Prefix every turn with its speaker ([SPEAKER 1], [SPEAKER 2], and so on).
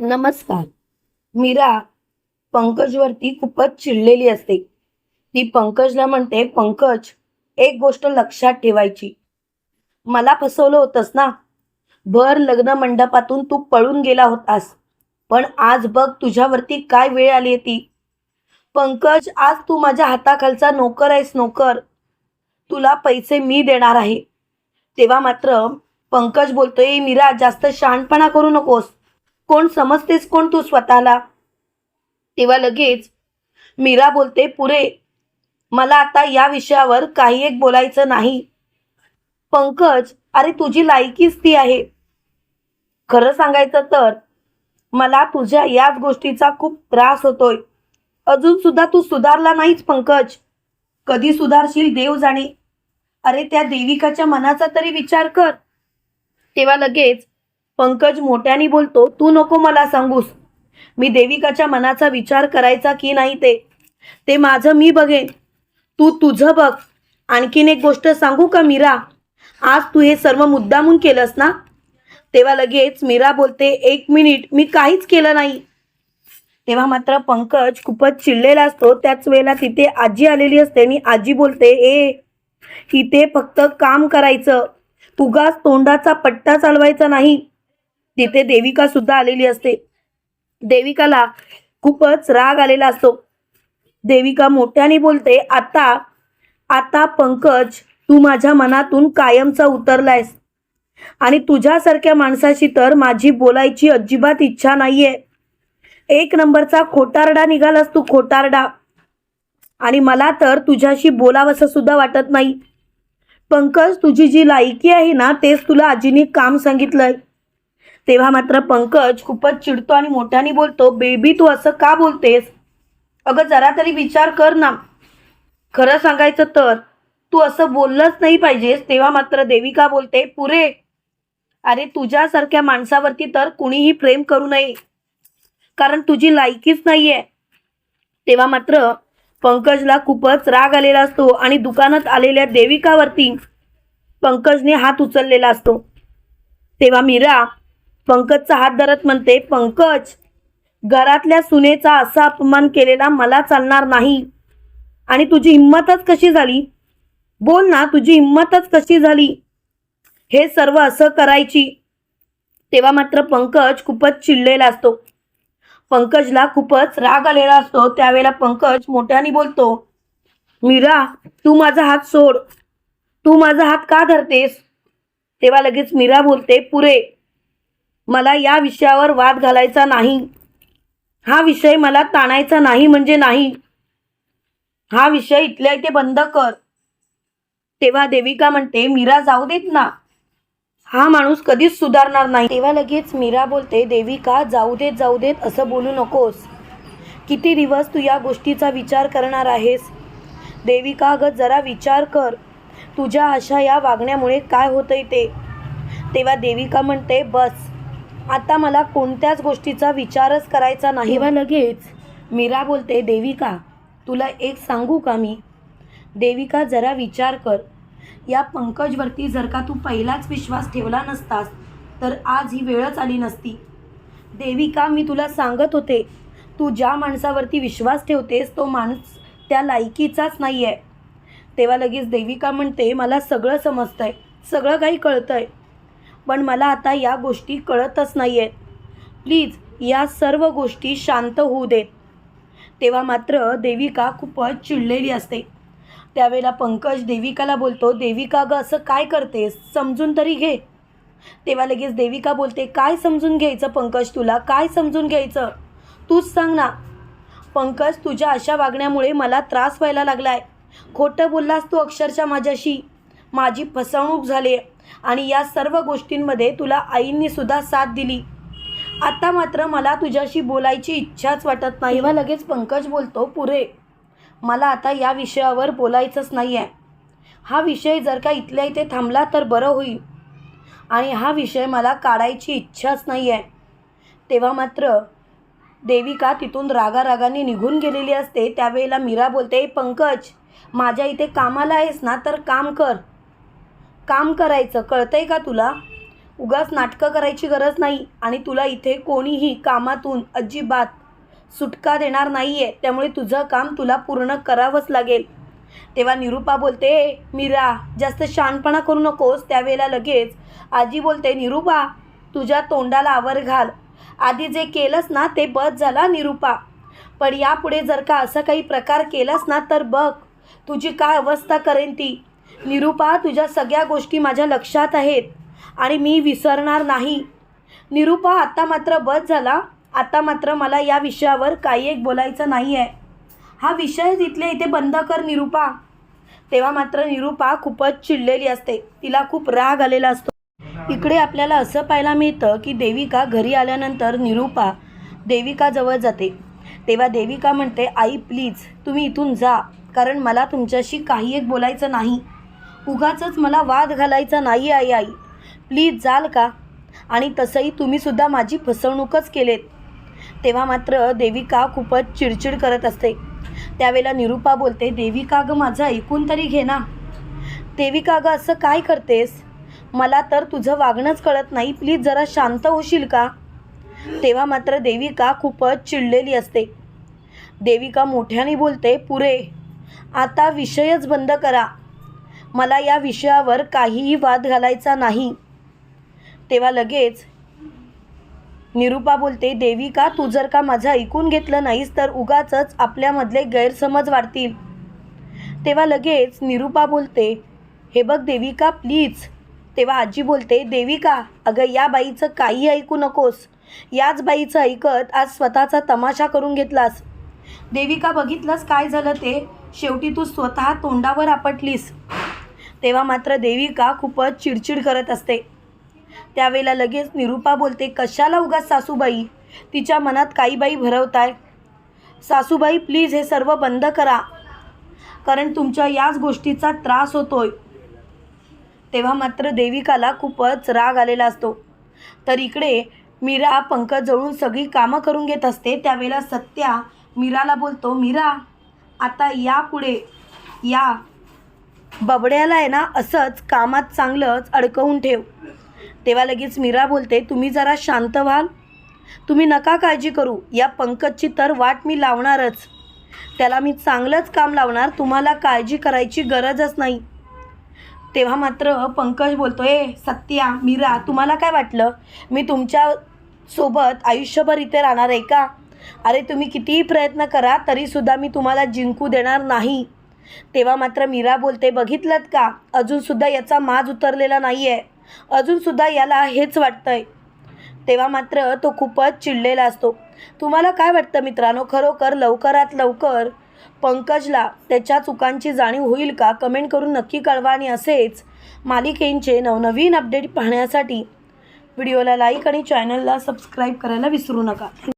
[SPEAKER 1] नमस्कार. मीरा पंकजवरती खूपच चिडलेली असते. ती पंकजला म्हणते पंकज एक गोष्ट लक्षात ठेवायची. मला फसवलं होतंस ना? भर लग्न मंडपातून तू पळून गेला होतास. पण आज बघ तुझ्यावरती काय वेळ आली आहे ती. पंकज आज तू माझ्या हाताखालचा नोकर आहेस नोकर. तुला पैसे मी देणार आहे. तेव्हा मात्र पंकज बोलतोय मीरा जास्त शहाणपणा करू नकोस. कोण समजतेस कोण तू स्वतःला? तेव्हा लगेच मीरा बोलते पुरे मला आता या विषयावर काही एक बोलायचं नाही. पंकज अरे तुझी लायकीच ती आहे. खरं सांगायचं तर मला तुझ्या याच गोष्टीचा खूप त्रास होतोय. अजून सुद्धा तू सुधारला नाहीच पंकज. कधी सुधारशील देव जाणे. अरे त्या देविकाच्या मनाचा तरी विचार कर. तेव्हा लगेच पंकज मोठ्याने बोलतो तू नको मला सांगूस. मी देविकाच्या मनाचा विचार करायचा की नाही ते? ते माझं मी बघेन. तू तुझं बघ. आणखीन एक गोष्ट सांगू का मीरा? आज तू हे सर्व मुद्दामून केलंस ना? तेव्हा लगेच मीरा बोलते एक मिनिट मी काहीच केलं नाही. तेव्हा मात्र पंकज खूपच चिडलेला असतो. त्याच वेळेला तिथे आजी आलेली असते आणि आजी बोलते ए इथे फक्त काम करायचं. उगाच तोंडाचा पट्टा चालवायचा नाही. तिथे देविका सुद्धा आलेली असते. देविकाला खूपच राग आलेला असतो. देविका मोठ्याने बोलते आता आता पंकज तू माझ्या मनातून कायमचा उतरलायस. आणि तुझ्यासारख्या माणसाशी तर माझी बोलायची अजिबात इच्छा नाहीये. एक नंबरचा खोटारडा निघालास तू खोटारडा. आणि मला तर तुझ्याशी बोलावंसं सुद्धा वाटत नाही. पंकज तुझी जी लायकी आहे ना तेच तुला आजीने काम सांगितलंय. तेव्हा मात्र पंकज खूपच चिडतो आणि मोठ्याने बोलतो बेबी तू असं का बोलतेस? अगं जरा तरी विचार कर ना. खरं सांगायचं तर तू असं बोललंच नाही पाहिजेस. तेव्हा मात्र देविका बोलते पुरे अरे तुझ्यासारख्या माणसावरती तर कुणीही प्रेम करू नये कारण तुझी लायकीच नाहीये. तेव्हा मात्र पंकजला खूपच राग आलेला असतो आणि दुकानात आलेल्या देविकावरती पंकजने हात उचललेला असतो. तेव्हा मीरा पंकजचा हात धरत म्हणते पंकज घरातल्या सुनेचा असा अपमान केलेला मला चालणार नाही. आणि तुझी हिंमतच कशी झाली? बोल ना तुझी हिंमतच कशी झाली? हे सर्व असं करायची. तेव्हा मात्र पंकज खूपच चिडलेला असतो. पंकजला खूपच राग आलेला असतो. त्यावेळेला पंकज मोठ्याने बोलतो मीरा तू माझा हात सोड. तू माझा हात का धरतेस? तेव्हा लगेच मीरा बोलते पुरे मला या विषयावर वाद घालायचा नाही. हा विषय मला ताणायचा नाही म्हणजे नाही. हा विषय इथल्या इथे बंद कर. तेव्हा देविका म्हणते मीरा जाऊ देत ना. हा माणूस कधीच सुधारणार नाही. तेव्हा लगेच मीरा बोलते देविका जाऊ देत जाऊ देत असं बोलू नकोस. किती दिवस तू या गोष्टीचा विचार करणार आहेस? देविका अगं जरा विचार कर. तुझ्या अशा या वागण्यामुळे काय होतंय ते? तेव्हा देविका म्हणते बस. आता मला कोणत्याच गोष्टीचा विचारच करायचा नाही. तेव्हा लगेच मीरा बोलते देविका तुला एक सांगू का मी? देविका जरा विचार कर. या पंकजवरती जर का तू पहिलाच विश्वास ठेवला नसतास तर आज ही वेळच आली नसती. देविका मी तुला सांगत होते तू ज्या माणसावरती विश्वास ठेवतेस तो माणूस त्या लायकीचाच नाही आहे तेव्हा लगेच देविका म्हणते मला सगळं समजतंय सगळं काही कळतंय. पण मला आता या गोष्टी कळतच नाही आहेत प्लीज या सर्व गोष्टी शांत होऊ देत तेव्हा मात्र देविका खूपच चिडलेली असते. त्यावेळेला पंकज देविकाला बोलतो देविका ग असं काय करतेस? समजून तरी घे. तेव्हा लगेच देविका बोलते काय समजून घ्यायचं पंकज तुला? काय समजून घ्यायचं? तूच सांग ना. पंकज तुझ्या अशा वागण्यामुळे मला त्रास व्हायला लागलाय. खोटं बोललास तू अक्षरशः माझ्याशी. माझी फसवणूक झाली आहे आणि या सर्व गोष्टींमध्ये तुला आईंनी सुद्धा साथ दिली. आता मात्र मला तुझ्याशी बोलायची इच्छाच वाटत नाही. तेव्हा लगेच पंकज बोलतो पुरे मला आता या विषयावर बोलायचंच नाही आहे हा विषय जर का इथल्या इथे थांबला तर बरं होईल. आणि हा विषय मला काढायची इच्छाच नाही आहे तेव्हा मात्र देविका तिथून रागारागाने निघून गेलेली असते. त्यावेळेला मीरा बोलते पंकज माझ्या इथे कामाला आहेस ना तर काम कर. काम करायचं कळतंय का तुला? उगाच नाटकं करायची गरज नाही आणि तुला इथे कोणीही कामातून अजिबात सुटका देणार नाही आहे त्यामुळे तुझं काम तुला पूर्ण करावंच लागेल. तेव्हा निरूपा बोलते मीरा जास्त शानपणा करू नकोस. त्यावेळेला लगेच आजी बोलते निरूपा तुझ्या तोंडाला आवर घाल. आधी जे केलंस ना ते बस झाला निरूपा. पण यापुढे जर का असं काही प्रकार केलास ना तर बघ तुझी काय अवस्था करेन ती. निरूपा तुझ्या सगळ्या गोष्टी माझ्या लक्षात आहेत आणि मी विसरणार नाही. निरूपा आत्ता मात्र बस झाला. आता मात्र मला या विषयावर काही एक बोलायचं नाही आहे हा विषय तिथल्या इथे बंद कर निरूपा. तेव्हा मात्र निरूपा खूपच चिडलेली असते. तिला खूप राग आलेला असतो. इकडे आपल्याला असं पाहायला मिळतं की देविका घरी आल्यानंतर निरूपा देविकाजवळ जाते. तेव्हा देविका म्हणते आई प्लीज तुम्ही इथून जा. कारण मला तुमच्याशी काही एक बोलायचं नाही. उगाचच मला वाद घालायचा नाही आई आई. प्लीज जाल का? आणि तसंही तुम्हीसुद्धा माझी फसवणूकच केलेत. तेव्हा मात्र देविका खूपच चिडचिड करत असते. त्यावेळेला निरूपा बोलते देविका गं माझं ऐकून तरी घे ना. देविका गं असं काय करतेस? मला तर तुझं वागणंच कळत नाही. प्लीज जरा शांत होशील का? तेव्हा मात्र देविका खूपच चिडलेली असते. देविका मोठ्याने बोलते पुरे आता विषयच बंद करा. मला या विषयावर काहीही वाद घालायचा नाही. तेव्हा लगेच निरूपा बोलते देविका तू जर का माझं ऐकून घेतलं नाहीस तर उगाचच आपल्यामधले गैरसमज वाढतील. तेव्हा लगेच निरूपा बोलते हे बघ देविका प्लीज. तेव्हा आजी बोलते देविका अगं या बाईचं काही ऐकू नकोस. याच बाईचं ऐकत आज स्वतःचा तमाशा करून घेतलास. देविका बघितलंस काय झालं ते? शेवटी तू स्वतः तोंडावर आपटलीस. तेव्हा मात्र देविका खूपच चिडचिड करत असते. त्यावेळेला लगेच निरूपा बोलते कशाला उगाच सासूबाई? तिच्या मनात काही बाई भरवताय. सासूबाई प्लीज हे सर्व बंद करा. कारण तुमच्या याच गोष्टीचा त्रास होतोय. तेव्हा मात्र देविकाला खूपच राग आलेला असतो. तर इकडे मीरा पंकज जवळून सगळी कामं करून घेत असते. त्यावेळेला सत्या मीराला बोलतो मीरा आता यापुढे या. बबड्याला आहे ना असंच कामात चांगलंच अडकवून ठेव. तेव्हा लगेच मीरा बोलते तुम्ही जरा शांत व्हाल. तुम्ही नका काळजी करू. या पंकजची तर वाट मी लावणारच. त्याला मी चांगलंच काम लावणार. तुम्हाला काळजी करायची गरजच नाही. तेव्हा मात्र पंकज बोलतो ए सत्या मीरा तुम्हाला काय वाटलं? मी तुमच्यासोबत आयुष्यभर इथे राहणार आहे का? अरे तुम्ही कितीही प्रयत्न करा तरीसुद्धा मी तुम्हाला जिंकू देणार नाही. तेव्हा मात्र मीरा बोलते बघितलं का? अजूनसुद्धा याचा माज उतरलेला नाही आहे अजूनसुद्धा याला हेच वाटतंय. तेव्हा मात्र तो खूपच चिडलेला असतो. तुम्हाला काय वाटतं मित्रांनो? खरोखर लवकरात लवकर पंकजला त्याच्या चुकांची जाणीव होईल का? कमेंट करून नक्की कळवा आणि असेच मालिकेंचे नवनवीन अपडेट पाहण्यासाठी व्हिडिओला लाईक आणि चॅनलला सबस्क्राईब करायला विसरू नका.